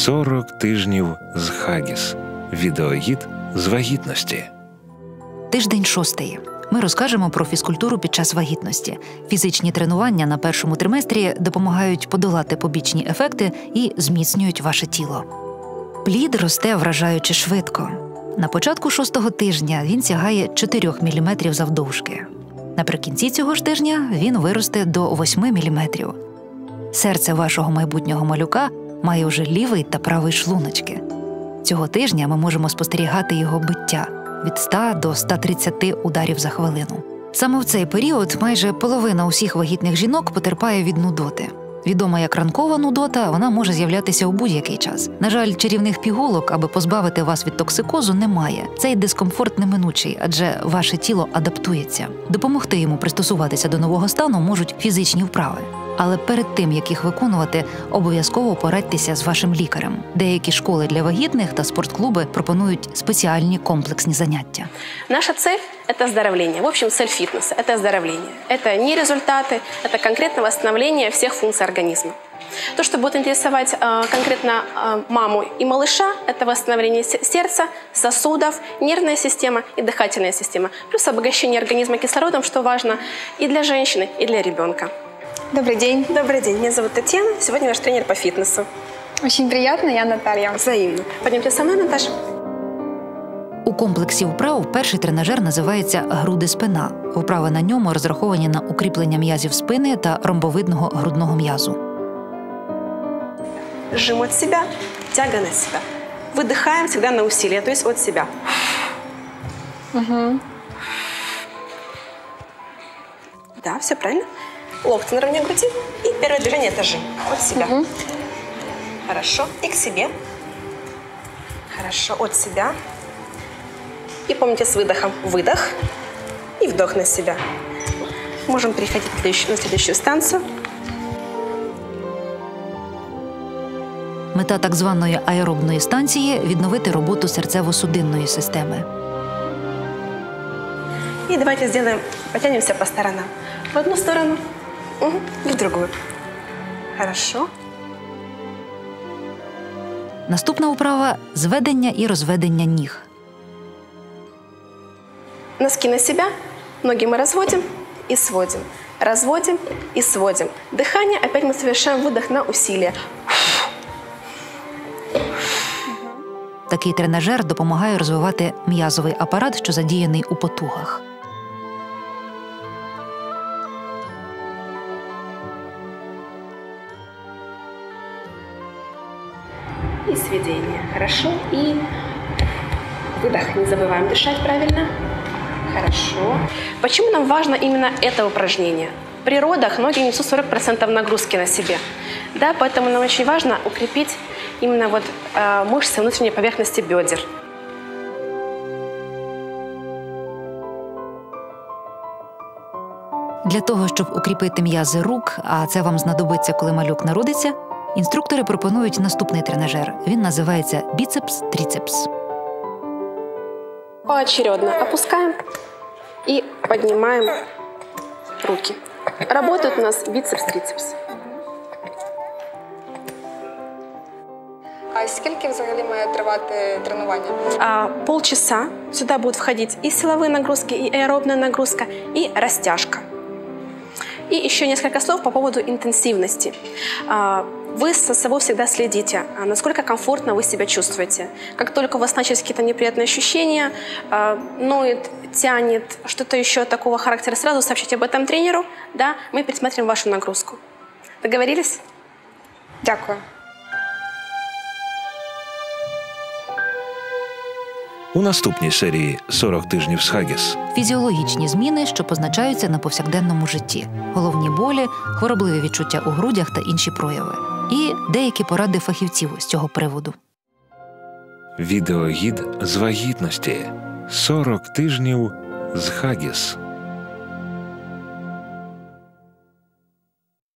40 тижнів з Хагіс. Відеогід з вагітності. Тиждень шостий. Ми розкажемо про фізкультуру під час вагітності. Фізичні тренування на першому триместрі допомагають подолати побічні ефекти і зміцнюють ваше тіло. Плід росте вражаючи швидко. На початку шостого тижня він сягає 4 мм завдовжки. Наприкінці цього ж тижня він виросте до 8 мм. Серце вашого майбутнього малюка має вже лівий та правий шлуночки. Цього тижня ми можемо спостерігати його биття від 100 до 130 ударів за хвилину. Саме в цей період майже половина усіх вагітних жінок потерпає від нудоти. Відома як ранкова нудота, вона може з'являтися у будь-який час. На жаль, чарівних пігулок, аби позбавити вас від токсикозу, немає. Цей дискомфорт неминучий, адже ваше тіло адаптується. Допомогти йому пристосуватися до нового стану можуть фізичні вправи. Але перед тим як їх виконувати, обов'язково порадьтеся з вашим лікарем. Деякі школи для вагітних та спортклуби пропонують спеціальні комплексні заняття. Наша цель – это оздоровление. В общем, цель фитнеса – это оздоровление. Это не результаты, это конкретно восстановление всех функций организма. То, что будет интересовать э, конкретно э, маму и малыша, это восстановление се- сердца, сосудов, нервная система и дыхательная система. Плюс обогащение организма кислородом, что важно и для женщины, и для ребенка. Добрый день. Добрый день, меня зовут Татьяна, сегодня ваш тренер по фитнесу. Очень приятно, я Наталья. Взаимно. Пойдемте со мной, Наташа. У комплексі вправ перший тренажер називається груди спина. Вправи на ньому розраховані на укріплення м'язів спини та ромбовидного грудного м'язу. Жим от себя, тяга на себя. Выдыхаем всегда на усилие, то есть от себя. Да, все правильно. Локти наравне груди. И первое движение это жим от себя. Хорошо. И к себе. Хорошо. От себя. И помните с выдохом выдох и вдох на себя. Можем переходить на следующую- станцию. Мета так званої аеробної станції відновити роботу серцево-судинної системи. И давайте сделаем, потянемся по сторонам. В одну сторону, мгм, и в другую. Хорошо. Наступна вправа зведення і розведення ніг. Носки на себя, ноги мы разводим и сводим. Разводим и сводим. Дыхание, опять мы совершаем выдох на усилие. Такий тренажер допомагає розвивати м'язовий апарат, що задіяний у потугах. И сведение. Хорошо. И выдох. Не забываем дышать правильно. Хорошо. Почему нам важно именно это упражнение? При родах ноги несут 40% нагрузки на себе. Да, поэтому нам очень важно укрепить именно вот э, мышцы внутренней поверхности бедер. Для того, щоб укріпити м'язи рук, а це вам знадобиться, коли малюк народиться, інструктори пропонують наступний тренажер. Він називається біцепс-тріцепс. Поочередно опускаем и поднимаем руки. Работает у нас бицепс-трицепс. А скільки взагалі має тривати тренування? А, полчаса сюда будут входить и силовые нагрузки, и аэробная нагрузка, и растяжка. И еще несколько слов по поводу интенсивности. А, Вы со собой всегда следите, а, насколько комфортно вы себя чувствуете. Как только у вас начались какие-то неприятные ощущения, а, ноет, тянет, что-то еще такого характера, сразу сообщите об этом тренеру, да, мы пересмотрим вашу нагрузку. Договорились? Дякую. У наступній серії 40 тижнів з Хагіс. Фізіологічні зміни, що позначаються на повсякденному житті, головні болі, хворобливі відчуття у грудях та інші прояви, і деякі поради фахівців з цього приводу. Відеогід з вагітності. 40 тижнів з Хагіс.